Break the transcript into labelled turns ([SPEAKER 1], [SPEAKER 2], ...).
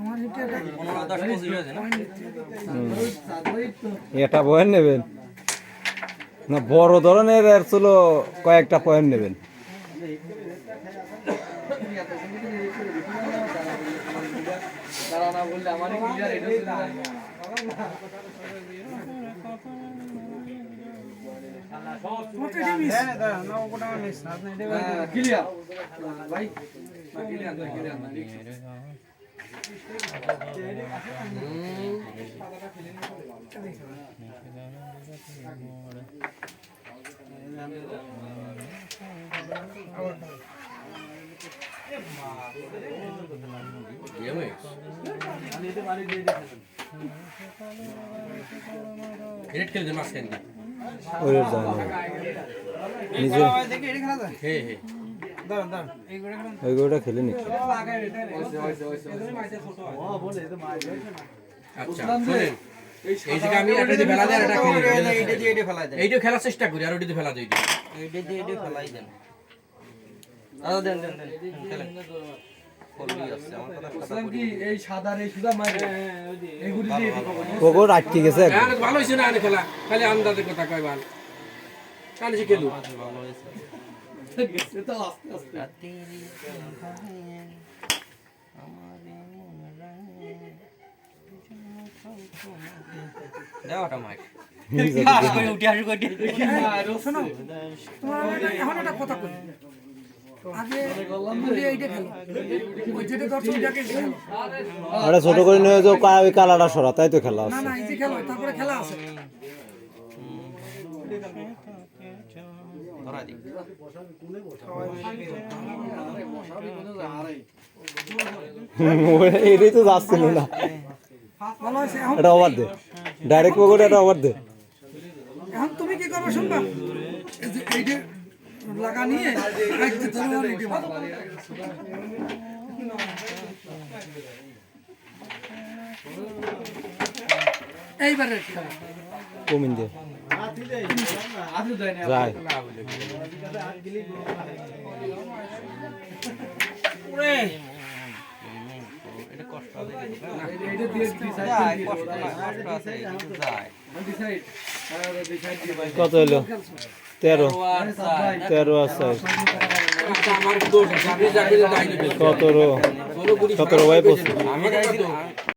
[SPEAKER 1] আমার এটা
[SPEAKER 2] পয়েন্ট নেবেন। না বড় ধরনের এর ছিল কয়েকটা পয়েন্ট নেবেন।
[SPEAKER 3] দাঁড়ানা
[SPEAKER 4] ক্রিকেট খেলছে মাঝখান দিয়ে
[SPEAKER 2] ওই যায় না। নিজে ওই গোটা খেলে।
[SPEAKER 4] আচ্ছা শোনেন। এই জায়গায় আমি একটা দিয়ে ফেলা দেয় আর একটা খেলি। এইটা খেলার চেষ্টা করি আর দিয়ে ফেলা দিই।
[SPEAKER 3] বলছিলাম কি, এই সাদার এই সুদা মারে, এইগুলি
[SPEAKER 2] পুকুর আটকে গেছে
[SPEAKER 4] হ্যাঁ, ভালো হয়েছে না খেলা? খালি আন্দাজের কথা কয় ভালো কানে খেলু
[SPEAKER 3] গেছে তো আস্তে আস্তে।
[SPEAKER 2] নিজে
[SPEAKER 1] তোমার এখন একটা কথা কই?
[SPEAKER 2] আরে ছোট করে নিয়ে যাও ওই কালাটা সরা তাই তো খেলা আছে।
[SPEAKER 1] তারপরে খেলা আছে।
[SPEAKER 2] এটাই তো যাচ্ছিল না। এটা ওভার দে। ডাইরেক্ট পুকুরে এটা ওভার দে।
[SPEAKER 1] এখন তুমি কি করবে শুনবা? এই যে এইটা লাগা নিয়ে রাখতে ধরো আর এইটা মারো। এইবারে
[SPEAKER 2] কমিন
[SPEAKER 3] দেয়।
[SPEAKER 2] যায়
[SPEAKER 3] দিয়ে
[SPEAKER 2] কত হলো? তেরো।
[SPEAKER 3] আরে।
[SPEAKER 2] তেরো
[SPEAKER 4] যাকে দায়িত্ব
[SPEAKER 2] সতেরো। সতেরো বাই পঁচিশ